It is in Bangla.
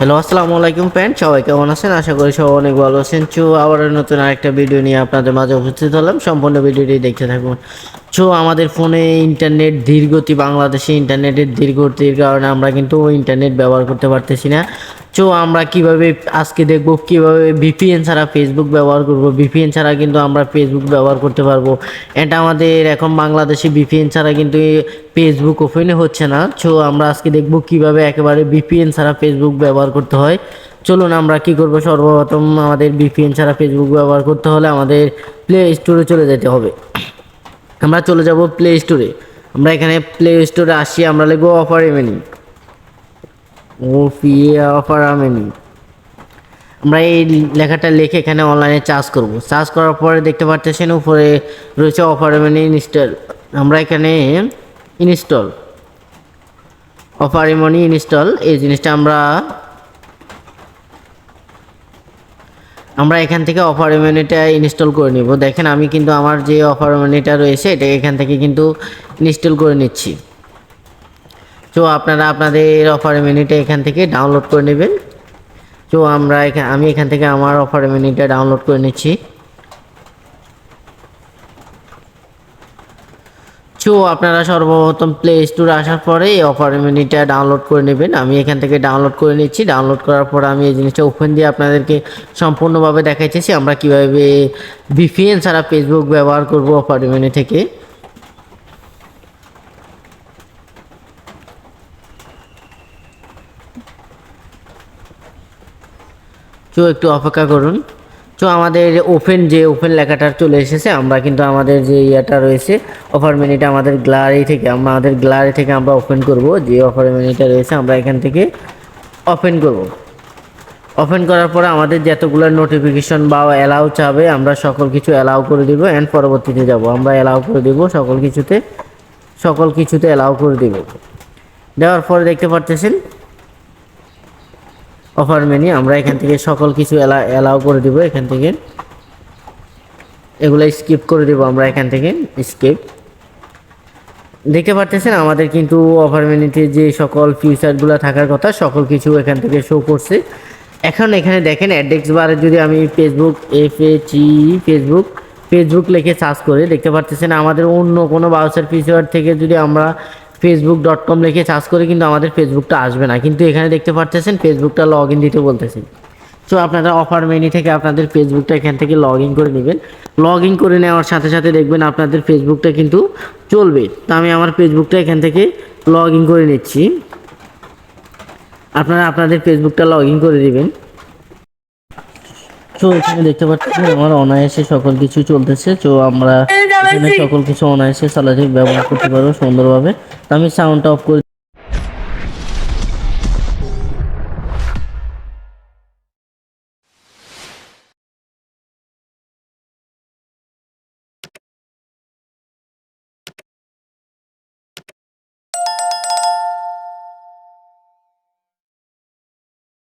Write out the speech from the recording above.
হ্যালো, আসসালামু আলাইকুম ফ্রেন্ড, সবাই কেমন আছেন? আশা করি সবাই অনেক ভালো আছেন। চো, আবার নতুন আরেকটা ভিডিও নিয়ে আপনাদের মাঝে উপস্থিত হলাম। সম্পূর্ণ ভিডিওটি দেখতে থাকুন। চো, আমাদের ফোনে ইন্টারনেট ধীরগতি, বাংলাদেশে ইন্টারনেটের ধীরগতির কারণে আমরা কিন্তু ইন্টারনেট ব্যবহার করতে পারতেছি না। চো আমরা কীভাবে আজকে দেখব, কীভাবে ভিপিএন ছাড়া ফেসবুক ব্যবহার করব? ভিপিএন ছাড়া কিন্তু আমরা ফেসবুক ব্যবহার করতে পারব। এটা আমাদের এখন বাংলাদেশে ভিপিএন ছাড়া কিন্তু ফেসবুক ওপেনে হচ্ছে না। চো আমরা আজকে দেখব কীভাবে একেবারে ভিপিএন ছাড়া ফেসবুক ব্যবহার করতে হয়। চলুন আমরা কি করব? সর্বপ্রথম আমাদের ভিপিএন ছাড়া ফেসবুক ব্যবহার করতে হলে আমাদের প্লে স্টোরে চলে যেতে হবে। আমরা চলে যাব প্লে স্টোরে আমরা এখানে প্লে স্টোরে আসি। আমরা লিখব অফার এমেনি ও পি অফার আমেনি আমরা এই লেখাটা লিখে এখানে অনলাইনে চার্জ করব। চার্জ করার পরে দেখতে পাচ্ছেন উপরে রয়েছে অফার এমেনি ইনস্টল আমরা এখানে ইনস্টল অফার এমনি ইনস্টল এই জিনিসটা আমরা আমরা এখান থেকে অফার এমনিটা ইনস্টল করে নিব। দেখেন আমি কিন্তু আমার যে অফার এমনিটা রয়েছে, এটা এখান থেকে কিন্তু ইনস্টল করে নিচ্ছি। তো আপনারা আপনাদের অফার মেনুটা এখান থেকে ডাউনলোড করে নেবেন। তো আমরা আমি এখান থেকে আমার অফার মেনুটা ডাউনলোড করে নিচ্ছি। তো আপনারা সর্বপ্রথম প্লে স্টোরে আসার পরে এই অফার মেনুটা ডাউনলোড করে নেবেন। আমি এখান থেকে ডাউনলোড করে নিচ্ছি। ডাউনলোড করার পর আমি এই জিনিসটা ওপেন দিয়ে আপনাদেরকে সম্পূর্ণভাবে দেখাইতেছি। আমরা কীভাবে ভিপিএন ছাড়া ফেসবুক ব্যবহার করব অফার মেনু থেকে। তো একটু অপেক্ষা করুন। তো আমাদের ওপেন যে ওপেন লেখাটা চলে এসেছে, আমরা কিন্তু আমাদের যে ইয়েটা রয়েছে অফার মেনুটা আমাদের গ্যালারি থেকে আমাদের গ্যালারি থেকে আমরা ওপেন করব। যে অফার মেনুটা রয়েছে, আমরা এখান থেকে ওপেন করব। ওপেন করার পরে আমাদের যতগুলো নোটিফিকেশন বা অ্যালাউ চাবে, আমরা সকল কিছু অ্যালাউ করে দিব অ্যান্ড পরবর্তীতে যাব। আমরা অ্যালাউ করে দিব সকল কিছুতে সকল কিছুতে অ্যালাউ করে দিব। দেওয়ার পরে দেখতে পারতেছেন অফার মেনি আমরা এখান থেকে সকল কিছু অ্যালাউ করে দিব এখান থেকে। এগুলো স্কিপ করে দিব আমরা এখান থেকে স্কিপ দেখতে পারতেছেন, আমাদের কিন্তু অফার মেনিতে যে সকল ফিচারগুলো থাকার কথা, সকল কিছু এখান থেকে শো করছে। এখন এখানে দেখেন অ্যাডেক্স বারে যদি আমি Facebook F A G Facebook Facebook লিখে সার্চ করে, দেখতে পারতেছেন, আমাদের অন্য কোনো ব্রাউজার ফিচার থেকে যদি আমরা ফেসবুক ডট কম লিখে সার্চ করে কিন্তু আমাদের ফেসবুকটা আসবে না। কিন্তু এখানে দেখতে পারতেছেন ফেসবুকটা লগ ইন দিতে বলতেছে। সো আপনারা অফার মেনি থেকে আপনাদের ফেসবুকটা এখান থেকে লগ ইন করে নেবেন। লগ ইন করে নেওয়ার সাথে সাথে দেখবেন আপনাদের ফেসবুকটা কিন্তু চলবে। তো আমি আমার ফেসবুকটা এখান থেকে লগ ইন করে নিচ্ছি। আপনারা আপনাদের ফেসবুকটা লগ ইন করে দিবেন। তো এখানে দেখতে পাচ্ছেন আমার অনায়াসে সকল কিছু চলতেছে তো আমরা এখানে সকল কিছু অনায়াসে চালাতে ব্যবহার করতে পারব সুন্দরভাবে। আমি সাউন্ডটা অফ করে